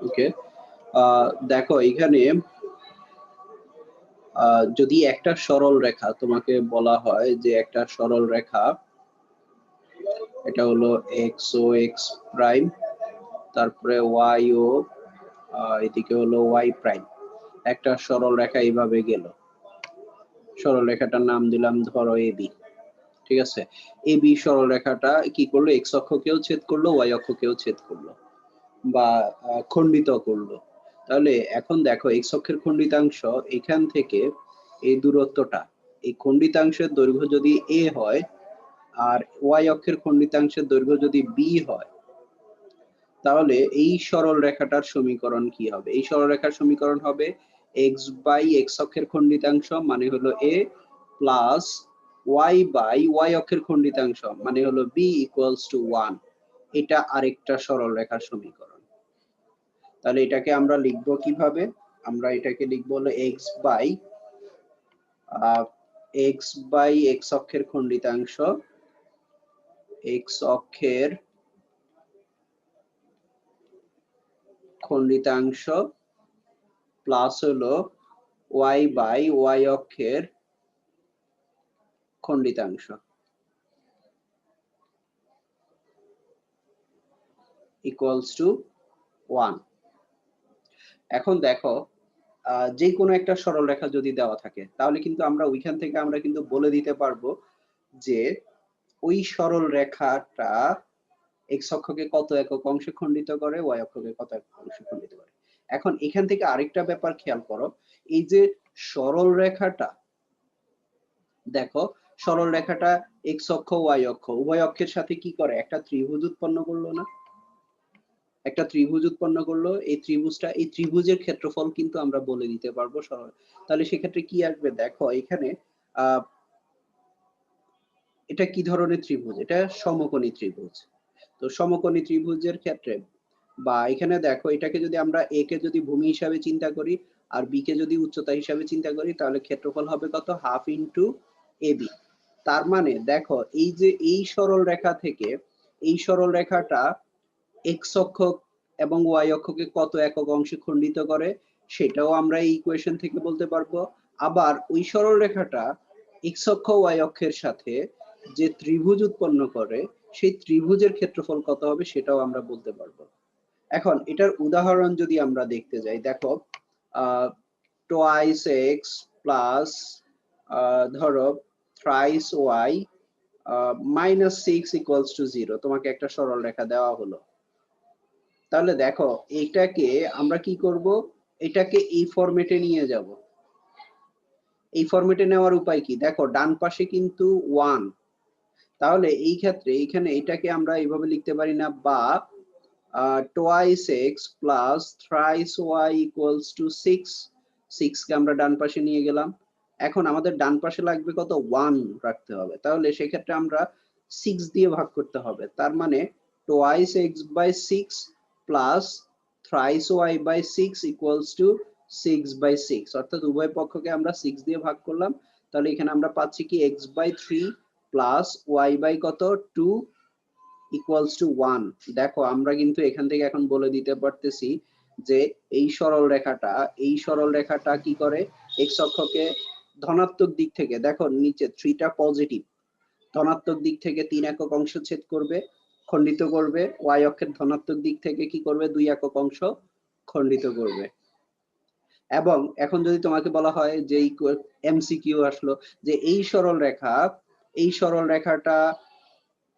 ওকে। দেখো, এখানে যদি একটা সরল রেখা তোমাকে বলা হয় যে একটা সরল রেখা, এটা হলো এক্স ও এক্স প্রাইম তারপরে ওয়াই ও এদিকে হলো ওয়াই প্রাইম একটা সরল রেখা এইভাবে গেল। সরল রেখাটার নাম দিলাম ধরো এবি ঠিক আছে? এবি সরল রেখাটা কি করল? এক্স অক্ষকেও ছেদ করল ওয়াই অক্ষকেও ছেদ করল। বা খণ্ডিত করল। তাহলে এখন দেখো এক্স অক্ষের খণ্ডিতাংশ এখান থেকে এই দূরত্বটা, এই খণ্ডিতাংশের দৈর্ঘ্য যদি এ হয় আর ওয়াই অক্ষের খণ্ডিতাংশের দৈর্ঘ্য যদি বি হয়, তাহলে এই সরল রেখাটার সমীকরণ কি হবে? এই সরল রেখার সমীকরণ হবে এক্স বাই এক্স অক্ষের খণ্ডিতাংশ মানে হলো A plus Y by Y অক্ষের খণ্ডিতাংশ মানে হলো বি ইকুয়ালস টু ওয়ান এটা আরেকটা সরল রেখার সমীকরণ। তাহলে এটাকে আমরা লিখব কীভাবে? আমরা এটাকে লিখব হলো X by X by X অক্ষের খণ্ডিতাংশ এক্স অক্ষের খণ্ডিতাংশ প্লাস হলো ওয়াই বাই ওয়াই অক্ষের খণ্ডিতাংশ। ইকুয়ালস টু ওয়ান এখন দেখো যে কোনো একটা সরল রেখা যদি দেওয়া থাকে, তাহলে কিন্তু আমরা ওইখান থেকে আমরা কিন্তু বলে দিতে পারব যে ওই সরল রেখাটা এক্স অক্ষকে কত একক অংশে খণ্ডিত করে ওয়াই অক্ষকে কত একক অংশে খণ্ডিত করে। এখন এখান থেকে আরেকটা ব্যাপার খেয়াল করো, এই যে সরল রেখাটা, দেখো, সরল রেখাটা এক্স অক্ষ ওয়াই অক্ষ, উভয় অক্ষের সাথে কি করে? একটা ত্রিভুজ উৎপন্ন করল না? একটা ত্রিভুজ উৎপন্ন করল, এই ত্রিভুজটা, এই ত্রিভুজের ক্ষেত্রফল কিন্তু আমরা বলে দিতে পারব তাহলে সেক্ষেত্রে কি আসবে? দেখো, এখানে এটা কি ধরনের ত্রিভুজ? এটা সমকোণী ত্রিভুজ। তো সমকোণী ত্রিভুজের ক্ষেত্রে, বা এখানে দেখো, এটাকে যদি আমরা এ কে যদি ভূমি হিসাবে চিন্তা করি আর বি কে যদি উচ্চতা হিসাবে চিন্তা করি, তাহলে ক্ষেত্রফল হবে কত? হাফ ইন্টু এ বি তার মানে দেখো, এই যে এই সরল রেখা থেকে, এই সরল রেখাটা এক্স অক্ষ এবং ওয়াই অক্ষকে কত একক অংশে খণ্ডিত করে, সেটাও আমরা এই ইকুয়েশন থেকে বলতে পারব। আবার ওই সরল রেখাটা এক্স অক্ষ ওয়াই অক্ষের সাথে যে ত্রিভুজ উৎপন্ন করে, সেই ত্রিভুজের ক্ষেত্রফল কত হবে সেটাও আমরা বলতে পারব। এখন এটার উদাহরণ যদি আমরা দেখতে যাই, দেখো টোয়াইস এক্স প্লাস ধরো thrice Y minus six equals to zero তোমাকে একটা সরল রেখা দেওয়া হলো। তাহলে দেখো, এটাকে আমরা কি করব? এটাকে এই ফরম্যাটে নিয়ে যাব। এই ফরম্যাটে নেওয়ার উপায় কি? দেখো, ডান পাশে কিন্তু ওয়ান তাহলে এই ক্ষেত্রে এখানে এটাকে আমরা এইভাবে লিখতে পারি না, বা twice X plus thrice Y equals to six six কে আমরা ডান পাশে নিয়ে গেলাম। এখন আমাদের ডান পাশে লাগবে কত? ওয়ান রাখতে হবে। তাহলে সেক্ষেত্রে আমরা সিক্স দিয়ে ভাগ করতে হবে। তার মানে twice x by six plus thrice y by six equals to six by six অর্থাৎ উভয় পক্ষকে আমরা সিক্স দিয়ে ভাগ করলাম। তাহলে এখানে আমরা পাচ্ছি কি x by three plus y by কত? টু ইকুয়ালস টু ওয়ান দেখো, আমরা কিন্তু এখান থেকে এখন বলে দিতে পারতেছি যে এই সরল রেখাটা, এই সরল রেখাটা কি করে? এক্স অক্ষকে ধনাত্মক দিক থেকে, দেখো নিচে থ্রিটা পজিটিভ ধনাত্মক দিক থেকে তিন একক অংশ ছেদ করবে। খণ্ডিত করবে ওয়াই অক্ষের ধনাত্মক দিক থেকে কি করবে? দুই একক অংশ খণ্ডিত করবে। এবং এখন যদি তোমাকে বলা হয় যে এমসিকিউ আসলো, যে এই সরল রেখা, এই সরল রেখাটা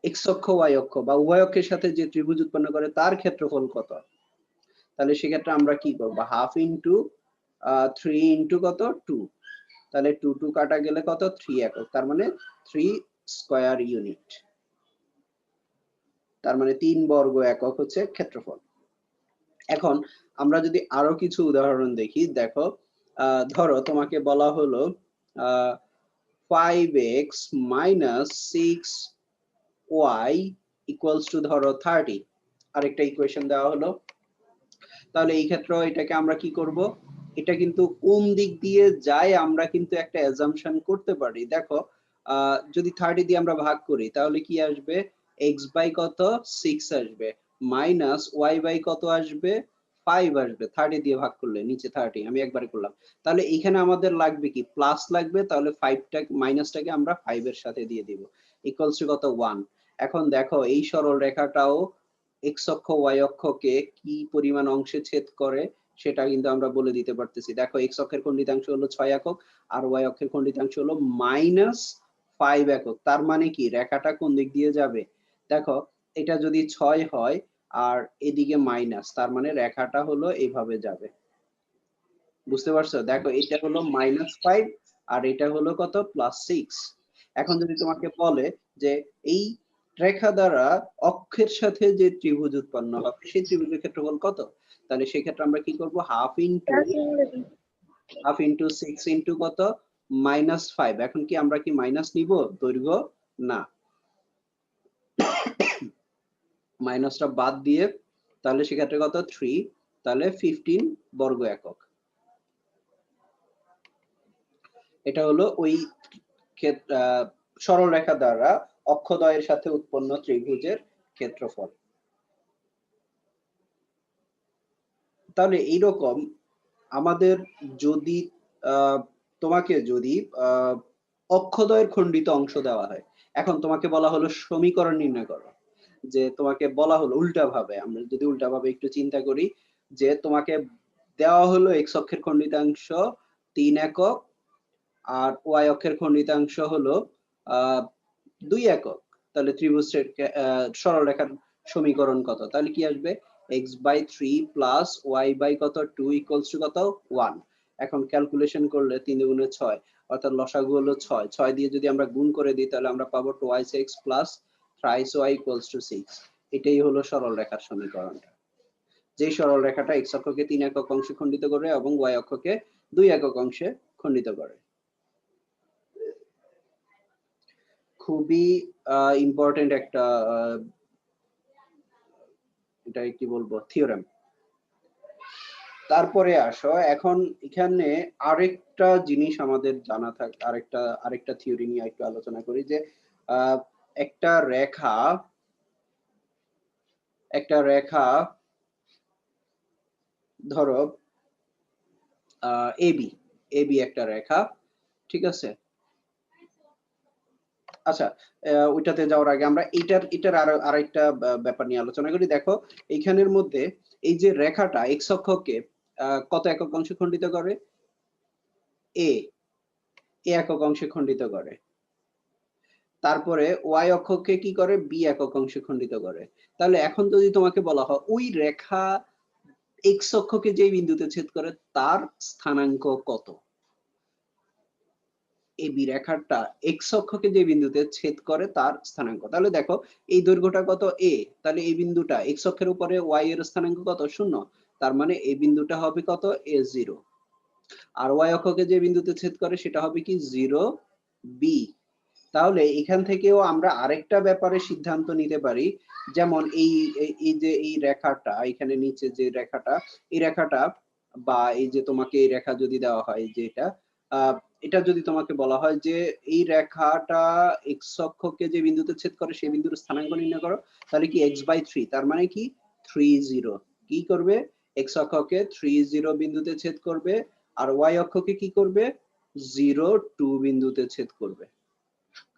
এক্স অক্ষ ওয়াই অক্ষ বা উভয় অক্ষের সাথে যে ত্রিভুজ উৎপন্ন করে, তার ক্ষেত্রফল কত? তাহলে সেক্ষেত্রে আমরা কি করব? হাফ ইন্টু থ্রি ইন্টু কত? টু তাহলে টু টু কাটা গেলে কত? থ্রি একক। তার মানে থ্রি স্কোয়ার ইউনিট তার মানে তিন বর্গ একক হচ্ছে ক্ষেত্রফল। এখন আমরা যদি আরও কিছু উদাহরণ দেখি, দেখো ধরো তোমাকে বলা হলো five x minus six y equals to ধরো থার্টি আরেকটা ইকুয়েশন দেওয়া হলো। তাহলে এই ক্ষেত্রে এটাকে আমরা কি করব? এটা কিন্তু কোন দিক দিয়ে যায় আমরা কিন্তু একটা অ্যাজাম্পশন করতে পারি। দেখো যদি থার্টি দিয়ে আমরা ভাগ করি, তাহলে কি আসবে? এক্স বাই কত? সিক্স আসবে। মাইনাস ওয়াই বাই কত আসবে? ফাইভ আসবে। থার্টি দিয়ে ভাগ করলে, নিচে থার্টি আমি একবারে করলাম। তাহলে এখানে আমাদের লাগবে কি? প্লাস লাগবে, তাহলে ফাইভটা মাইনাসটাকে আমরা ফাইভ এর সাথে দিয়ে দিব। ইকুয়ালস টু কত? ওয়ান এখন দেখো, এই সরল রেখাটাও এক্স অক্ষ ওয়াই অক্ষকে কি পরিমাণ অংশে ছেদ করে, সেটা কিন্তু আমরা বলে দিতে পারতেছি। দেখো এক্স অক্ষের খণ্ডিতাংশ হলো ছয় একক, আর ওয়াই অক্ষের খণ্ডিতাংশ হলো মাইনাস ফাইভ একক। তার মানে কি? রেখাটা কোন দিক দিয়ে যাবে? দেখো এটা যদি ছয় হয় আর এদিকে মাইনাস তার মানে রেখাটা হলো এইভাবে যাবে। বুঝতে পারছ? দেখো এটা হলো মাইনাস ফাইভ আর এটা হলো কত? প্লাস সিক্স এখন যদি তোমাকে বলে যে এই রেখা দ্বারা অক্ষের সাথে যে ত্রিভুজ উৎপন্ন হবে সেই ত্রিভুজের ক্ষেত্রফল কত? তাহলে সেই ক্ষেত্রে আমরা কি করব? Half into half into six into কত? মাইনাস ফাইভ এখন কি আমরা কি মাইনাস নিব? দৈর্ঘ্য না। মাইনাসটা বাদ দিয়ে তাহলে সেক্ষেত্রে কত? থ্রি তাহলে ফিফটিন বর্গ একক। এটা হলো ওই ক্ষেত্র আহ, সরল রেখা দ্বারা অক্ষদ্বয়ের সাথে উৎপন্ন ত্রিভুজের ক্ষেত্রফল। তাহলে এইরকম আমাদের যদি তোমাকে যদি আহ, অক্ষদ্বয়ের খণ্ডিত অংশ দেওয়া হয় এখন তোমাকে বলা হলো সমীকরণ নির্ণয় করো। যে তোমাকে বলা হলো উল্টা ভাবে। আমরা যদি উল্টা ভাবে একটু চিন্তা করি যে তোমাকে দেওয়া হলো এক্স অক্ষের খণ্ডিতাংশ তিন একক আর ওয়াই অক্ষের খণ্ডিতাংশ হলো দুই একক। তাহলে ত্রিভুজের সরলরেখার সমীকরণ কত? তাহলে কি আসবে? X by three plus y by কত? টু ইকুয়ালস টু কত? ওয়ান এখন ক্যালকুলেশন করলে তিন গুণে ছয়, অর্থাৎ লসাগু হলো ছয়। ছয় দিয়ে যদি আমরা গুণ করে দিই, তাহলে আমরা পাবো two twice x plus thrice y equals to six এটাই হলো সরল রেখার সমীকরণটা। যেই সরল রেখাটা এক্স অক্ষকে তিন একক অংশে খণ্ডিত করে এবং ওয়াই অক্ষকে দুই একক অংশে খণ্ডিত করে। খুবই ইম্পর্টেন্ট একটা এটা কি বলব? থিওরেম তারপরে আসো, এখন এখানে আরেকটা জিনিস আমাদের জানা থাক, আরেকটা আরেকটা থিওরি নিয়ে একটু আলোচনা করি যে একটা রেখা একটা রেখা, ধরো এবি এবি একটা রেখা, ঠিক আছে? আচ্ছা ওইটাতে যাওয়ার আগে আমরা এটার এটার আরও, আরেকটা ব্যাপার নিয়ে আলোচনা করি। দেখো, এইখানের মধ্যে এই যে রেখাটা এক্স অক্ষকে কত একক অংশে খণ্ডিত করে? এ এ একক অংশে খণ্ডিত করে। তারপরে ওয়াই অক্ষকে কি করে? বি একক অংশে খণ্ডিত করে। তাহলে এখন যদি তোমাকে বলা হয়, ওই রেখা এক্স অক্ষকে যে বিন্দুতে ছেদ করে, তার স্থানাঙ্ক কত? এই বি রেখাটা এক্স অক্ষকে যে বিন্দুতে ছেদ করে, তার স্থানাঙ্ক। তাহলে দেখো, এই দৈর্ঘ্যটা কত? এ তাহলে এই বিন্দুটা এক্স অক্ষের উপরে ওয়াই এর স্থানাঙ্ক কত? শূন্য। তার মানে এই বিন্দুটা হবে কত? এ জিরো আর ওয়াই অক্ষকে যে বিন্দুতে ছেদ করে, সেটা হবে কি? জিরো বি তাহলে এখান থেকেও আমরা আরেকটা ব্যাপারে সিদ্ধান্ত নিতে পারি। যেমন এই, এই- যে এই রেখাটা, এখানে নিচে যে রেখাটা, এই রেখাটা বা এই যে তোমাকে এই রেখা যদি দেওয়া হয় যে এটা এটা যদি তোমাকে বলা হয় যে এই রেখাটা এক্স অক্ষকে যে বিন্দুতে ছেদ করে সেই বিন্দুর স্থানাঙ্ক নির্ণয় করো, তাহলে কি এক্স বাই থ্রি তার মানে কি? থ্রি জিরো কি করবে? এক্স অক্ষকে থ্রি জিরো বিন্দুতে ছেদ করবে, আর ওয়াই অক্ষকে কি করবে? জিরো টু বিন্দুতে ছেদ করবে।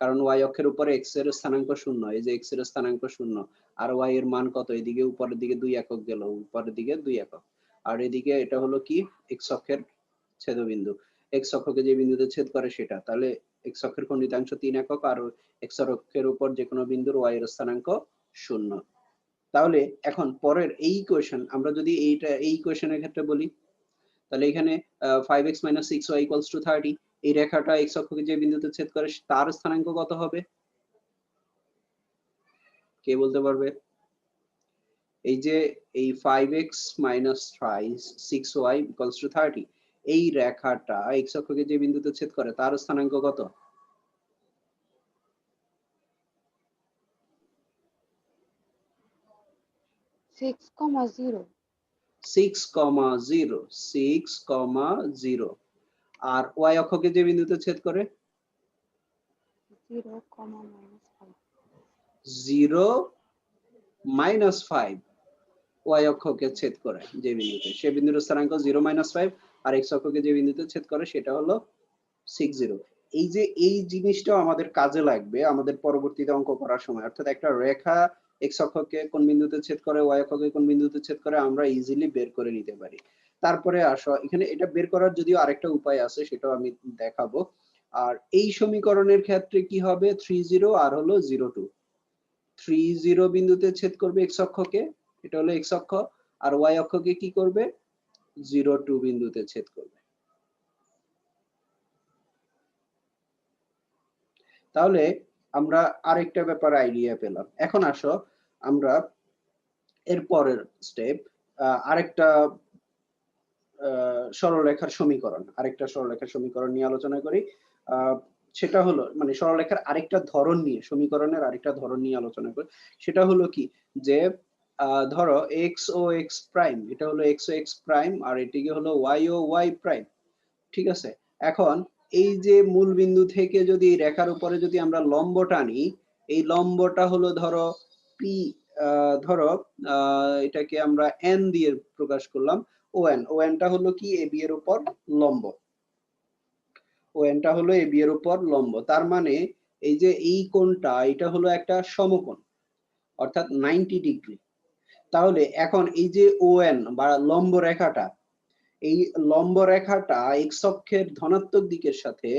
কারণ ওয়াই অক্ষের উপরে এক্সের স্থানাঙ্ক শূন্য, এই যে এক্সের স্থানাঙ্ক শূন্য, আর ওয়াই এর মান কত? এদিকে উপরের দিকে দুই একক গেল, উপরের দিকে দুই একক। আর এদিকে এটা হলো কি? এক্স অক্ষের ছেদবিন্দু। এক্স অক্ষকে যে বিন্দুতে ছেদ করে সেটা, তাহলে এক্স অক্ষের খণ্ডিতাংশ তিন একক, আর এক্স অক্ষের উপর যে কোনো বিন্দুর ওয়াই এর স্থানাঙ্ক শূন্য। তাহলে এখন পরের এই কোয়েশন আমরা যদি এইটা, এই কোয়েশনের ক্ষেত্রে বলি, তাহলে এখানে five x minus six y equals to thirty এই রেখাটা এক্স অক্ষকে যে বিন্দুতে ছেদ করে তার স্থানাঙ্ক কত হবে? কে বলতে পারবে? এই যে এই five x minus six y equals to thirty এই রেখাটা এক্স অক্ষকে যে বিন্দুতে ছেদ করে তার স্থানাঙ্ক কত? six comma zero six comma zero six comma zero আর ওয়াই অক্ষকে যে বিন্দুতে ছেদ করে? Zero minus five. ওয়াই অক্ষকে ছেদ করে যে বিন্দুতে। সে বিন্দুর স্থানাঙ্ক জিরো মাইনাস ফাইভ আর এক্স অক্ষকে যে বিন্দুতে ছেদ করে সেটা হলো সিক্স জিরো। এই যে এই জিনিসটাও আমাদের কাজে লাগবে আমাদের পরবর্তীতে অঙ্ক করার সময়। অর্থাৎ একটা রেখা এক্স অক্ষকে কোন বিন্দুতে ছেদ করে ওয়াই অক্ষকে কোন বিন্দুতে ছেদ করে আমরা ইজিলি বের করে নিতে পারি। তারপরে আসো, এখানে এটা বের করার যদিও আরেকটা উপায় আছে, সেটাও আমি দেখাবো। আর এই সমীকরণের ক্ষেত্রে কি হবে? থ্রি জিরো আর হলো জিরো টু থ্রি জিরো বিন্দুতে ছেদ করবে এক্স অক্ষকে, এটা হলো এক্স অক্ষ, আর ওয়াই অক্ষকে কি করবে? জিরো টু বিন্দুতে ছেদ করবে। তাহলে আমরা আরেকটা ব্যাপার আইডিয়া পেলাম। এখন আসো, আমরা এর পরের স্টেপ আরেকটা সরলরেখার সমীকরণ, আরেকটা সরলরেখার সমীকরণ নিয়ে আলোচনা করি। সেটা হলো মানে সরলরেখার আরেকটা ধরন নিয়ে, সমীকরণের আরেকটা ধরন নিয়ে আলোচনা করি। সেটা হলো কি? যে ধরো এক্স ও এক্স প্রাইম এটা হলো এক্স ও এক্স প্রাইম আর এটিকে হলো ওয়াই ও ওয়াই প্রাইম ঠিক আছে? এখন এই যে মূল বিন্দু থেকে যদি রেখার উপরে যদি আমরা লম্ব টানি এই লম্বটা হলো ধরো পি ধরো এটাকে আমরা এন দিয়ে প্রকাশ করলাম। ও এন ও এনটা হলো কি? এ বি এর উপর লম্ব। ও এনটা হলো এ বি এর উপর লম্ব। তার মানে এই যে এই কোণটা, এটা হলো একটা সমকোণ, অর্থাৎ নাইনটি ডিগ্রি। তাহলে এখন এই যে ও এন বা লম্ব রেখাটা, এই লম্ব রেখাটা এক্স অক্ষের ধনাত্মক দিকের সাথে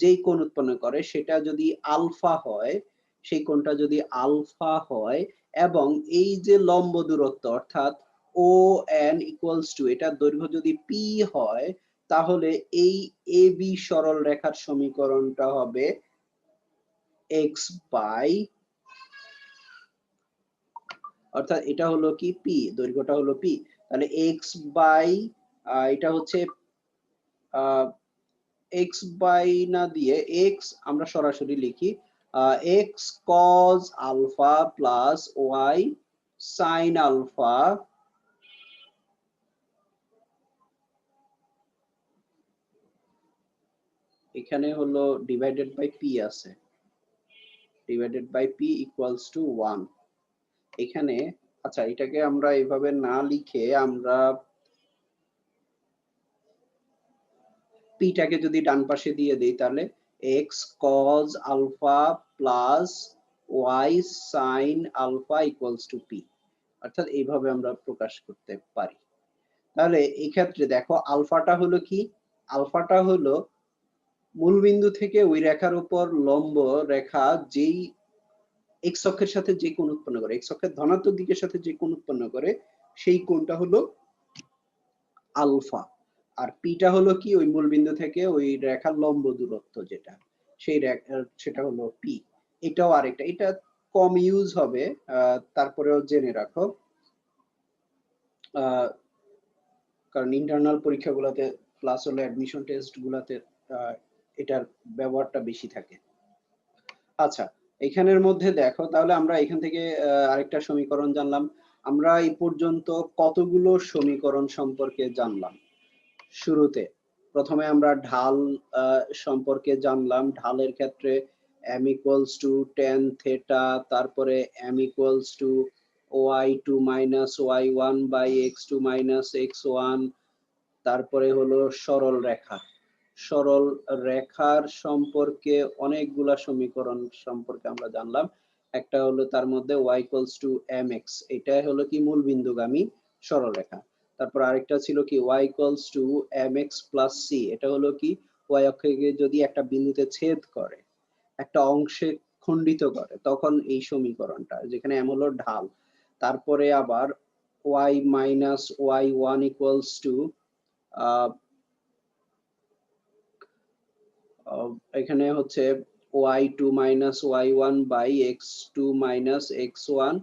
যেই কোণ উৎপন্ন করে, সেটা যদি আলফা হয়, সেই কোণটা যদি আলফা হয়, এবং এই যে লম্ব দূরত্ব, অর্থাৎ ও এন ইকুয়ালস টু এটার দৈর্ঘ্য যদি পি হয়, তাহলে এই এ বি সরল রেখার সমীকরণটা হবে এক্স বাই অর্থাৎ এটা হলো কি পি দৈর্ঘ্যটা হলো পি তাহলে এক্স বাই এটা হচ্ছে এক্স বাই না দিয়ে এক্স আমরা সরাসরি লিখি x cos alpha plus y sine alpha এখানে হলো ডিভাইডেড বাই পি আছে। Divided by p equals to one এখানে আচ্ছা এটাকে আমরা এভাবে না লিখে আমরা পিটাকে যদি ডান পাশে দিয়ে দিই, তাহলে x cos alpha plus y sine alpha equals to p অর্থাৎ এইভাবে আমরা প্রকাশ করতে পারি। তাহলে এই ক্ষেত্রে দেখো আলফাটা হলো কি? আলফাটা হলো মূলবিন্দু থেকে ওই রেখার উপর লম্ব রেখা যেই এক্স অক্ষের সাথে যে কোণ উৎপন্ন করে এক্স অক্ষের ধনাত্মক দিকের সাথে যে কোণ উৎপন্ন করে, সেই কোণটা হলো আলফা। আর পিটা হলো কি? ওই মূলবিন্দু থেকে ওই রেখার লম্ব দূরত্ব যেটা, সেই সেটা হলো পি এটাও আরেকটা। এটা কম ইউজ হবে তারপরেও জেনে রাখো। কারণ ইন্টারনাল পরীক্ষাগুলোতে প্লাস হলো অ্যাডমিশন টেস্ট গুলাতে এটার ব্যবহারটা বেশি থাকে। আচ্ছা এখানের মধ্যে দেখো, তাহলে আমরা এখান থেকে আরেকটা সমীকরণ জানলাম। আমরা এই পর্যন্ত কতগুলো সমীকরণ সম্পর্কে জানলাম? শুরুতে প্রথমে আমরা ঢাল সম্পর্কে জানলাম। ঢালের ক্ষেত্রে m equals to tan theta, তারপরে m equals to y2 minus y1 by x2 minus x1 তারপরে হলো সরল রেখা সরল রেখার সম্পর্কে অনেকগুলা সমীকরণ সম্পর্কে আমরা জানলাম। একটা হলো তার মধ্যে y equals to mx, এটাই হলো কি মূল বিন্দুগামী সরল রেখা। তারপর আরেকটা ছিল কি y equals to mx plus c, এটা হলো কি y অক্ষকে যদি একটা বিন্দুতে ছেদ করে, একটা অংশে খণ্ডিত করে, তখন এই সমীকরণটা, যেখানে m হলো ঢাল। তারপরে আবার y minus y1 equals to এখানে হচ্ছে y2 minus y1 by x2 minus x1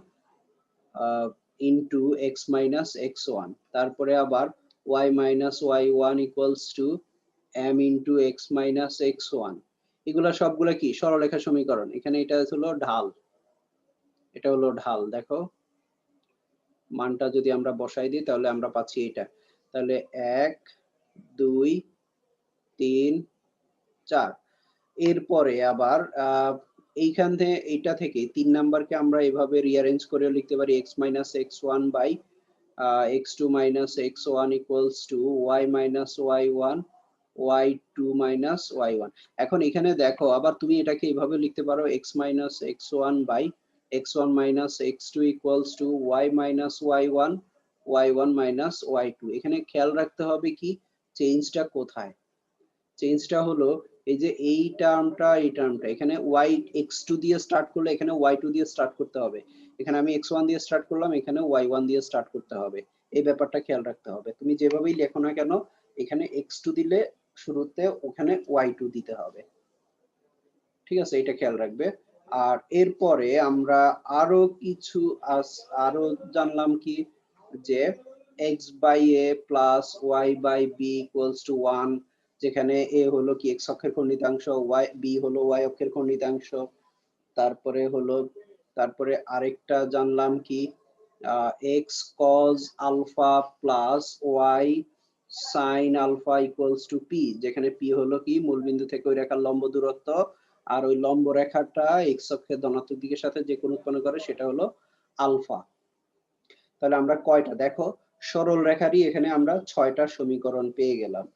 ah, into x minus x1 তারপরে আবার y minus y1 equals to m into x minus x1 এগুলা সবগুলা কি? সরলরেখা সমীকরণ। এখানে এটা হলো ঢাল। এটা হলো ঢাল দেখো। মানটা যদি আমরা বসাই দিই তাহলে আমরা পাচ্ছি এটা। তাহলে এক দুই তিন চার। এরপরে আবার এইখান থেকে এইটা থেকে তিন নাম্বারকে আমরা এভাবে রিয়ারেঞ্জ করে লিখতে পারি x minus x one by x two minus x one equals to y minus y one y two minus y one এখন এখানে দেখো, আবার তুমি এটাকে এইভাবে লিখতে পারো x minus x one by x one minus x two equals to y minus y one y one minus y two এখানে খেয়াল রাখতে হবে কি চেঞ্জটা কোথায়? চেঞ্জটা হলো এই যে এই টার্মটা এই টার্মটা এখানে ওয়াই এক্স টু দিয়ে স্টার্ট করলে এখানে ওয়াই টু দিয়ে স্টার্ট করতে হবে। এখানে আমি এক্স ওয়ান দিয়ে স্টার্ট করলাম, এখানে ওয়াই ওয়ান দিয়ে স্টার্ট করতে হবে। এই ব্যাপারটা খেয়াল রাখতে হবে। তুমি যেভাবেই লেখো না কেন, এখানে এক্স টু দিলে শুরুতে ওখানে ওয়াই টু দিতে হবে। ঠিক আছে এটা খেয়াল রাখবে। আর এরপরে আমরা আরও কিছু আরও জানলাম কি? যে x by a plus y by b equals to one যেখানে এ হলো কি এক্স অক্ষের খণ্ডিতাংশ, ওয়াই, বি হলো ওয়াই অক্ষের খণ্ডিতাংশ, তারপরে হলো, তারপরে আরেকটা জানলাম কি x cos alpha plus y sine alpha equals to p যেখানে পি হলো কি মূলবিন্দু থেকে ওই রেখার লম্ব দূরত্ব, আর ওই লম্ব রেখাটা এক্স অক্ষের ধনাত্মক দিকের সাথে যে কোণ উৎপন্ন করে সেটা হলো আলফা তাহলে আমরা কয়টা? দেখো সরল রেখারই এখানে আমরা ছয়টা সমীকরণ পেয়ে গেলাম।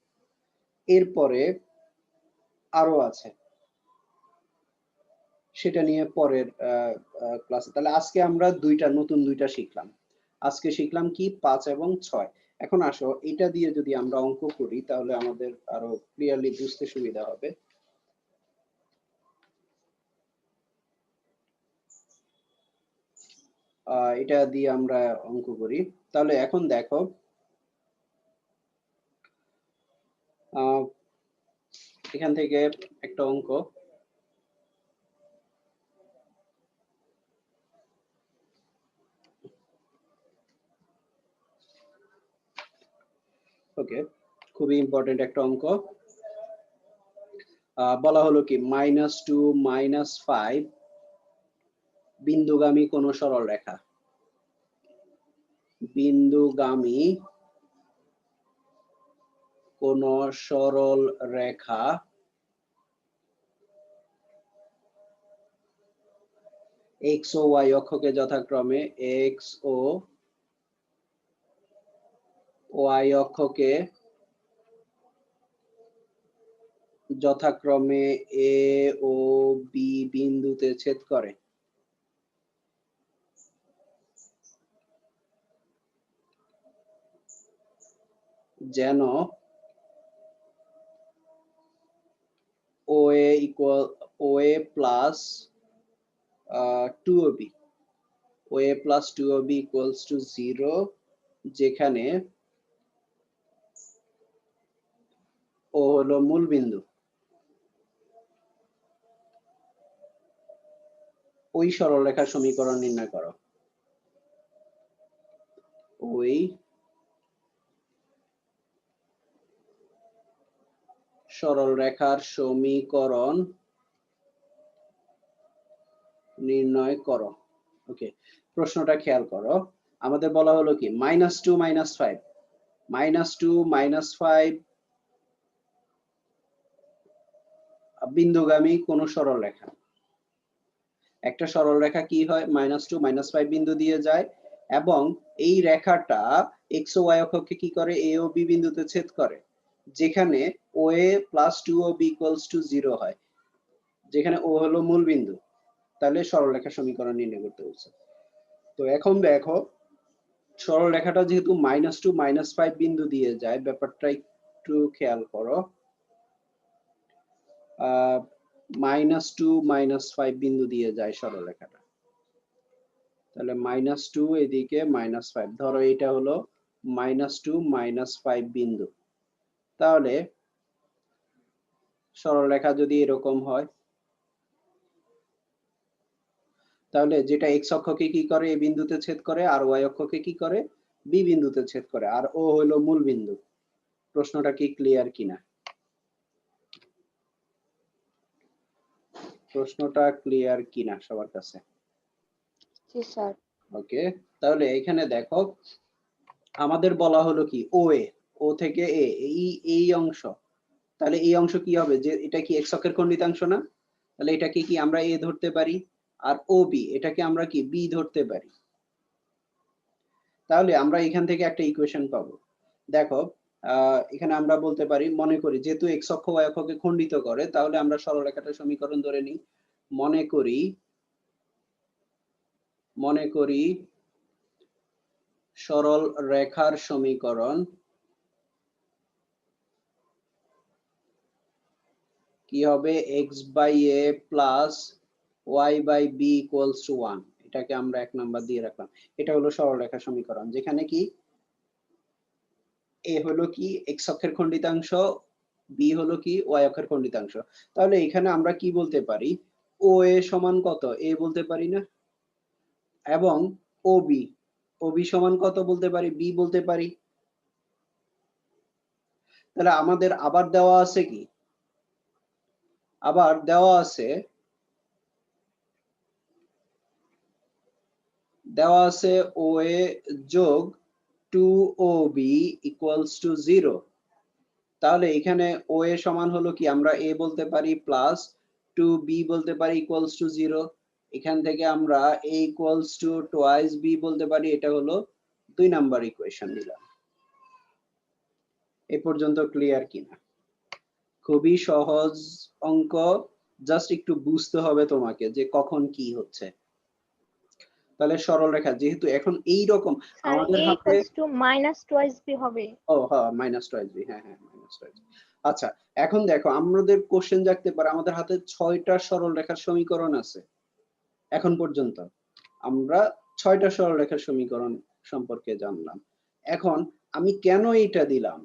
এরপরে আরও আছে। সেটা নিয়ে পরের ক্লাসে তাহলে আজকে আমরা দুইটা, নতুন দুইটা শিখলাম। আজকে শিখলাম কি? পাঁচ এবং ছয়। এখন আসো, এটা দিয়ে যদি আমরা অঙ্ক করি, তাহলে আমাদের আরও ক্লিয়ারলি বুঝতে সুবিধা হবে। এটা দিয়ে আমরা অঙ্ক করি। তাহলে এখন দেখো এখান থেকে একটা অঙ্ক। ওকে খুবই ইম্পর্টেন্ট একটা অঙ্ক। বলা হলো কি মাইনাস টু মাইনাস ফাইভ বিন্দুগামী কোন সরল রেখা বিন্দুগামী কোন সরল রেখা। এক্স ও ওয়াই অক্ষকে যথাক্রমে এক্স ও ওয়াই অক্ষকে যথাক্রমে এ ও বি বিন্দুতে ছেদ করে। যেন two O B O A plus two O B equals to zero যেখানে ও হলো মূল বিন্দু। ওই সরলরেখার সমীকরণ নির্ণয় করো। ওই সরল রেখার সমীকরণ নির্ণয় করো। ওকে প্রশ্নটা খেয়াল করো। আমাদের বলা হলো কি? Minus two minus five minus two minus five বিন্দুগামী কোন সরল রেখা। একটা সরল রেখা কি হয়? মাইনাস টু মাইনাস ফাইভ বিন্দু দিয়ে যায় এবং এই রেখাটা এক্স ও ওয়াই অক্ষকে কি করে? এ ও বি বিন্দুতে ছেদ করে। যেখানে O A plus two O B equals to zero হয়, যেখানে ও হলো মূল বিন্দু। তাহলে সরলরেখা সমীকরণ নির্ণয় করতে বলছে। তো এখন দেখো, সরলরেখাটা যেহেতু মাইনাস টু মাইনাস ফাইভ বিন্দু দিয়ে যায়, ব্যাপারটা একটু খেয়াল করো। মাইনাস টু মাইনাস ফাইভ বিন্দু দিয়ে যায় সরলরেখাটা। তাহলে মাইনাস টু এদিকে মাইনাস ফাইভ ধরো এটা হলো মাইনাস টু মাইনাস ফাইভ বিন্দু। তাহলে সরলরেখা যদি এরকম হয় তাহলে যেটা এক্স অক্ষকে কি করে? এ বিন্দুতে ছেদ করে আর ওয়াই অক্ষকে কি করে? বি বিন্দুতে ছেদ করে আর ও হলো মূল বিন্দু। প্রশ্নটা কি ক্লিয়ার কিনা? প্রশ্নটা ক্লিয়ার কিনা সবার কাছে? জি স্যার। ওকে তাহলে এখানে দেখো আমাদের বলা হলো কি? ও এ ও থেকে এ, এই এই অংশ। তাহলে এই অংশ কি হবে? যে এটা কি এক্স অক্ষের খণ্ডিতাংশ না? তাহলে এটাকে কি আমরা এ ধরতে পারি? আর ও বি, এটাকে আমরা কি বি ধরতে পারি? তাহলে আমরা এখান থেকে একটা ইকুয়েশন পাবো। দেখো এখানে আমরা বলতে পারি, মনে করি, যেহেতু এক্স অক্ষ y অক্ষকে খণ্ডিত করে, তাহলে আমরা সরলরেখাটা সমীকরণ ধরে নিই। মনে করি মনে করি সরল রেখার সমীকরণ কি হবে? X by a plus y by b equals to one এটাকে আমরা এক নাম্বার দিয়ে রাখলাম। এটা হলো সরলরেখা সমীকরণ, যেখানে কি? এ হলো কি? এক্স অক্ষের খণ্ডিতাংশ বি হলো কি? ওয়াই অক্ষের খণ্ডিতাংশ। তাহলে এখানে আমরা কি বলতে পারি? ও এ সমান কত? এ বলতে পারি না। এবং ও বি ও বি সমান কত বলতে পারি? বি বলতে পারি। তাহলে আমাদের আবার দেওয়া আছে কি? আবার দেওয়া আছে দেওয়া আছে ও এ যোগ two O B equals to zero তাহলে এখানে ও এ সমান হলো কি? আমরা এ বলতে পারি প্লাস টু বি বলতে পারি ইকুয়ালস টু জিরো এখান থেকে আমরা a equals to twice b বলতে পারি, এটা হলো দুই নাম্বার ইকুয়েশন দিলাম এ পর্যন্ত ক্লিয়ার কিনা? খুবই সহজ অঙ্ক জাস্ট একটু বুঝতে হবে তোমাকে যে কখন কি হচ্ছে। তাহলে সরল রেখা যেহেতু এখন এই রকম আমাদের হাতে equals to minus twice b হবে। ও হ্যাঁ মাইনাস টয়েস বি হ্যাঁ হ্যাঁ মাইনাস টয়েস আচ্ছা এখন দেখো আমাদের কোশ্চেন জাগতে পারে আমাদের হাতে ছয়টা সরল রেখার সমীকরণ আছে। এখন পর্যন্ত আমরা ছয়টা সরল রেখার সমীকরণ সম্পর্কে জানলাম। এখন আমি কেন এটা দিলাম?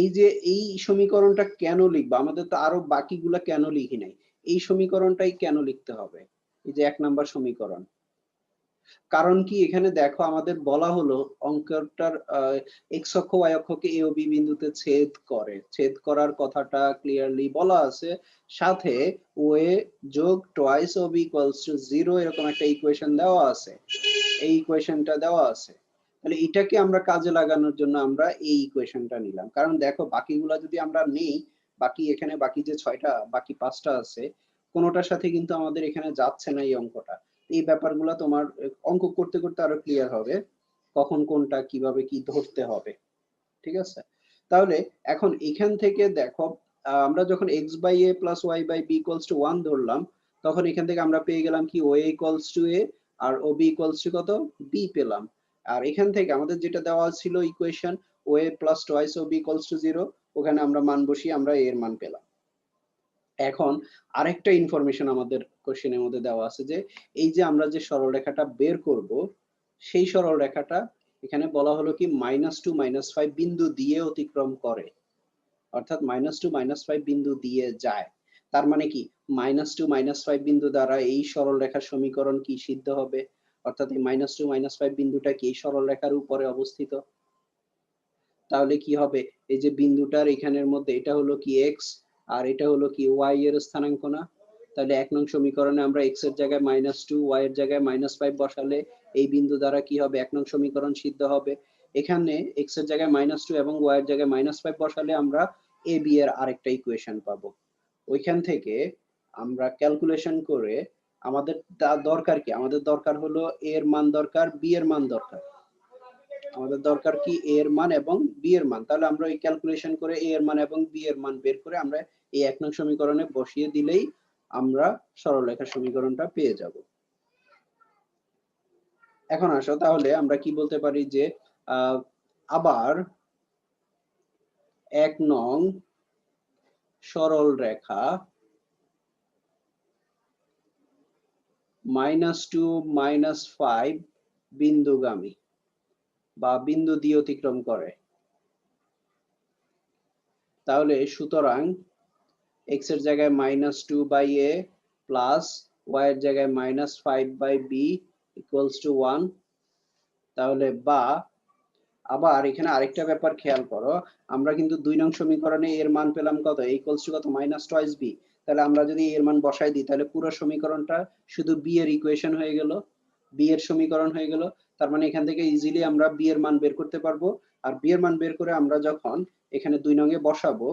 এই যে এই সমীকরণটা কেন লিখব? আমাদের তো আরও বাকিগুলা কেন লিখি নাই? এই সমীকরণটাই কেন লিখতে হবে? এই যে এক নাম্বার সমীকরণ। কারণ কি? এখানে দেখো আমাদের বলা হলো অঙ্কটার এক্স অক্ষ ওয়াই অক্ষকে এ ও বি বিন্দুতে ছেদ করে। ছেদ করার কথাটা ক্লিয়ারলি বলা আছে। সাথে ও এ যোগ twice O B equals to zero এরকম একটা ইকুয়েশন দেওয়া আছে। এই ইকুয়েশনটা দেওয়া আছে। তাহলে এটাকে আমরা কাজে লাগানোর জন্য আমরা এই ইকুয়েশনটা নিলাম। কারণ দেখো, বাকিগুলা যদি আমরা নেই, বাকি এখানে বাকি যে ছয়টা, বাকি পাঁচটা আছে, কোনোটার সাথে কিন্তু আমাদের এখানে যাচ্ছে না এই অঙ্কটা। এই ব্যাপারগুলো তোমার, অঙ্ক করতে করতে আরও ক্লিয়ার হবে, কখন কোনটা কীভাবে কি ধরতে হবে। ঠিক আছে? তাহলে এখন এখান থেকে দেখো আমরা যখন x by a plus y by b equals to one ধরলাম, তখন এখান থেকে আমরা পেয়ে গেলাম কি ও ইকুয়ালস টু এ আর ও বি ইকুয়ালস টু কত? বি পেলাম। আর এখান থেকে আমাদের যেটা দেওয়া ছিল equation O A plus twice O B equals to zero ওখানে আমরা মান বসিয়ে আমরা এর মান পেলাম। এখন আরেকটা ইনফরমেশন আমাদের কোশ্চেনের মধ্যে দেওয়া আছে যে, এই যে আমরা যে সরল রেখাটা বের করব, সেই সরল রেখাটা এখানে বলা হলো কি মাইনাস টু মাইনাস ফাইভ বিন্দু দিয়ে অতিক্রম করে। অর্থাৎ মাইনাস টু মাইনাস ফাইভ বিন্দু দিয়ে যায়। তার মানে কি? মাইনাস টু মাইনাস ফাইভ বিন্দু দ্বারা এই সরল রেখার সমীকরণ কি সিদ্ধ হবে? অর্থাৎ এই মাইনাস টু মাইনাস ফাইভ বিন্দুটা কি? এই সরলরেখার উপরে অবস্থিত। তাহলে কি হবে? এই যে বিন্দুটার এখানের মধ্যে, এটা হলো কি এক্স আর এটা হলো কি ওয়াই এর স্থানাঙ্ক না? তাহলে এক নং সমীকরণে আমরা এক্সের জায়গায় মাইনাস টু ওয়াই এর জায়গায় মাইনাস ফাইভ বসালে এই বিন্দু দ্বারা কি হবে? এক নং সমীকরণ সিদ্ধ হবে। এখানে এক্সের জায়গায় মাইনাস টু এবং ওয়াই এর জায়গায় মাইনাস ফাইভ বসালে আমরা এ বি এর আরেকটা ইকুয়েশন পাবো। ওইখান থেকে আমরা ক্যালকুলেশন করে আমাদের দরকার কি? আমাদের দরকার হলো এ এর মান দরকার বি এর মান দরকার। আমাদের দরকার কি এ এর মান এবং বি এর মান? তাহলে আমরা এই ক্যালকুলেশন করে এ এর মান এবং বি এর মান বের করে আমরা এই এক নং সমীকরণে বসিয়ে দিলেই আমরা সরলরেখার সমীকরণটা পেয়ে যাব। এখন আসো তাহলে আমরা কি বলতে পারি যে আবার এক নং সরল রেখা মাইনাস টু মাইনাস ফাইভ বিন্দুগামী বা বিন্দু দিয়ে অতিক্রম করে। তাহলে সুতরাং এক্সের জায়গায় minus two by a plus y এর জায়গায় minus five by b equals to one তাহলে বা আবার এখানে আরেকটা ব্যাপার খেয়াল করো, আমরা কিন্তু দুই নং সমীকরণে এর মান পেলাম কত? ইকুয়ালস টু কত? মাইনাস টয়েস বি তাহলে আমরা যদি এর মান বসাই দিই, তাহলে পুরো সমীকরণটা শুধু বি এর ইকুয়েশন হয়ে গেল। বি এর সমীকরণ হয়ে গেল। তার মানে এখান থেকে ইজিলি আমরা বি এর মান বের করতে পারব। আর বি এর মান বের করে আমরা যখন এখানে দুই নঙে বসাবো,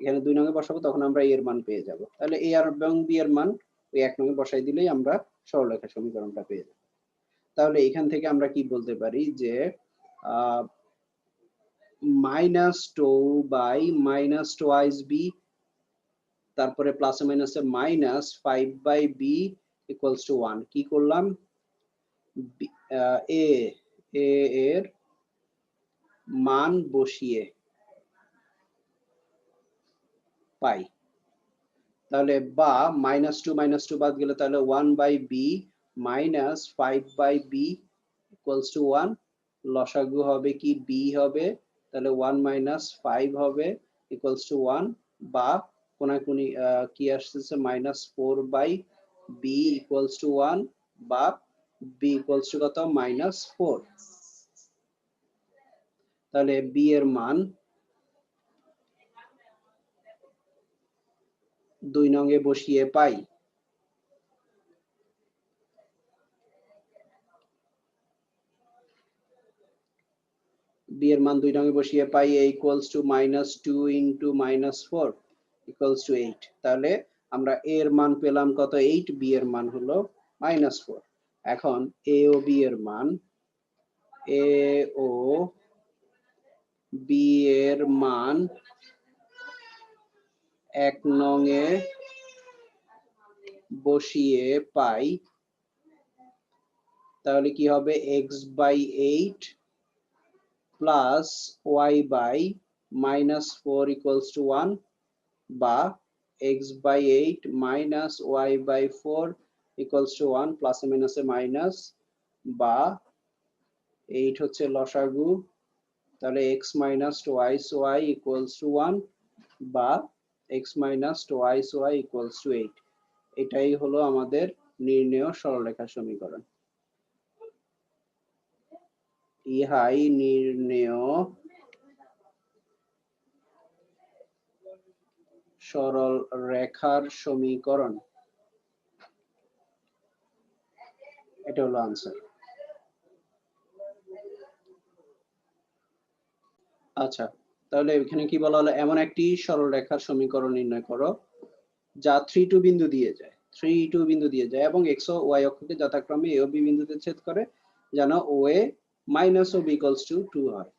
এখানে দুই নঙে বসাবো, তখন আমরা এর মান পেয়ে যাব। তাহলে এ আর এবং বি এর মান ওই এক নঙে বসাই দিলেই আমরা সরলরেখা সমীকরণটা পেয়ে যাব। তাহলে এখান থেকে আমরা কি বলতে পারি যে minus two by minus twice b তারপরে প্লাস মাইনাসে minus five by b equals to one কি করলাম? এ এর মান বসিয়ে পাই। তাহলে বা মাইনাস টু মাইনাস টু বাদ গেলে তাহলে one by b minus five by b equals to one লসাগু হবে কি? বি হবে। তাহলে ওয়ান মাইনাস ফাইভ হবে ইকুয়ালস টু ওয়ান বা কোনাকুনি কি আসতেছে? Minus four by b equals to one বা বি ইকুয়ালস টু কত? মাইনাস ফোর তাহলে বি এর মান দুই নঙ্গে বসিয়ে পাই। বি এর মান দুই নঙ্গে বসিয়ে পাই a equals to minus two into minus four equals to eight তাহলে আমরা এ এর মান পেলাম কত? এইট বি এর মান হলো মাইনাস ফোর এখন এ ও বি এর মান এ ও বি এর মান এক নং এ বসিয়ে পাই, তাহলে কি হবে? X by eight plus y by minus four equals to one বা x by eight minus y by four equals to one plus মাইনাসে মাইনাস বা এইট হচ্ছে লসাগু, তাহলে x minus twice y equals to one বা x minus twice y equals to eight এটাই হলো আমাদের নির্ণেয় সরলরেখা সমীকরণ। ইহাই নির্ণেয় সরল রেখার সমীকরণ। এটা হলো আনসার আচ্ছা তাহলে এখানে কি বলা হলো? এমন একটি সরল রেখার সমীকরণ নির্ণয় করো, যা থ্রি টু বিন্দু দিয়ে যায়। থ্রি টু বিন্দু দিয়ে যায় এবং এক্স ও ওয়াই অক্ষকে যথাক্রমে এ ও বি বিন্দুতে ছেদ করে, যেন O A minus O B equals to two হয়।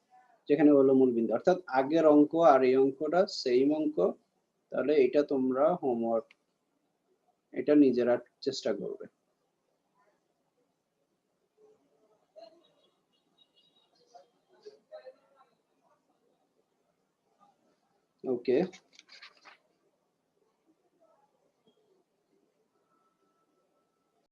যেখানে হলো মূল বিন্দু। অর্থাৎ আগের অঙ্ক আর এই অঙ্কটা সেম অঙ্ক। তাহলে এটা তোমরা হোমওয়ার্ক এটা নিজেরা চেষ্টা করবে। ওকে